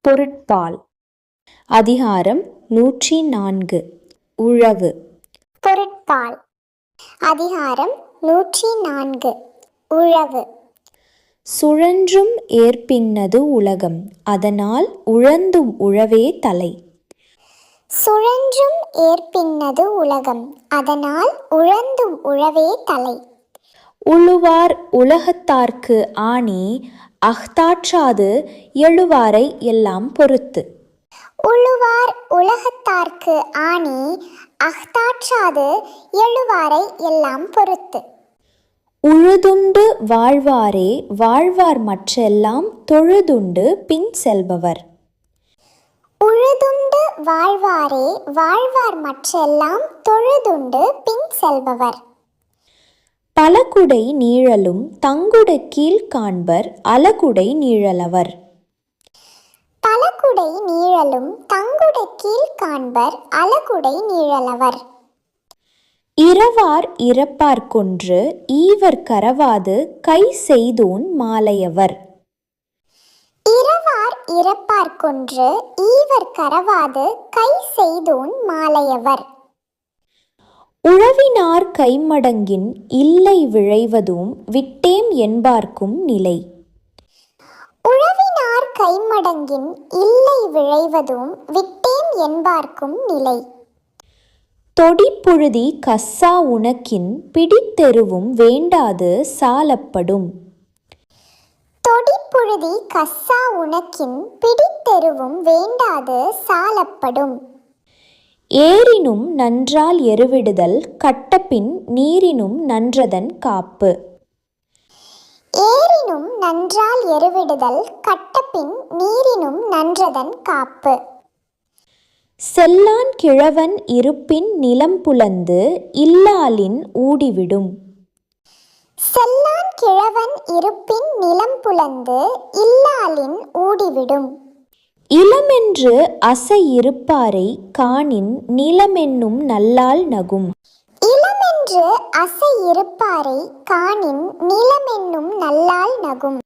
பொருட்பால். அதிகாரம் நூற்றி நான்கு. உழவு. பொருட்பால். அதிகாரம் நூற்றி நான்கு. உழவு. சுழன்றும் ஏற்பின்னது உலகம். அதனால் உழந்தும் உழவே தலை. சுழன்றும் ஏற்பின்னது உலகம். அதனால் உழந்தும் உழவே தலை. உழுவார் உலகத்தார்க்கு ஆணி அஃதாற்றாது எழுவாரை எல்லாம் பொறுத்து. உழுவார் உலகத்தார்க்கு ஆணி அஹ்தாற்றாது எழுவாரை எல்லாம் பொறுத்து. உழுதுண்டு வாழ்வாரே வாழ்வார் மற்றெல்லாம் தொழுதுண்டு பின் செல்பவர். உழுதுண்டு வாழ்வாரே வாழ்வார் மற்றெல்லாம் தொழுதுண்டு பின் செல்பவர். பலகுடை நீழலும் தங்குட கீழ் காண்பர் அலகுடை நீழலவர். பலகுடை நீழலும் தங்குடை கீழ் காண்பர் அலகுடை நீழலவர். இரவார் இறப்பார் கொன்று ஈவர் கரவாது கை செய்தோன் மாலையவர். இரவார் இறப்பார் கொன்று ஈவர் கரவாது கை செய்தோன் மாலையவர். உழவினார் கைமடங்கின் இல்லை விழைவதும் விட்டேம் என்பார்க்கும் நிலை. உழவினார் கைமடங்கின் இல்லை விழைவதும் விட்டேன் என்பார்க்கும் நிலை. தொடிப்புழுதி கஸ்ஸா உனக்கின் பிடித்தெருவும் வேண்டாது சாலப்படும். தொடிப்புழுதி கஸ்ஸா உனக்கின் பிடித்தெருவும் வேண்டாது சாலப்படும். ஏரினும் நன்றால் எருவிடுதல் கட்டப்பின் நீரினும் நன்றதன் காப்பு. ஏரினும் நன்றால் எருவிடுதல் கட்டப்பின் நீரினும் நன்றதன் காப்பு. செல்லான் கிழவன் இருப்பின் நிலம் புலந்து இல்லாலின் ஊடிவிடும். செல்லான் கிழவன் இருப்பின் நிலம் புலந்து இல்லாலின் ஊடிவிடும். இளமென்று அசை இருப்பாரை காணின் நிலமென்னும் நல்லால் நகும். இளமென்று அசை இருப்பாரை காணின் நிலமென்னும் நல்லால் நகும்.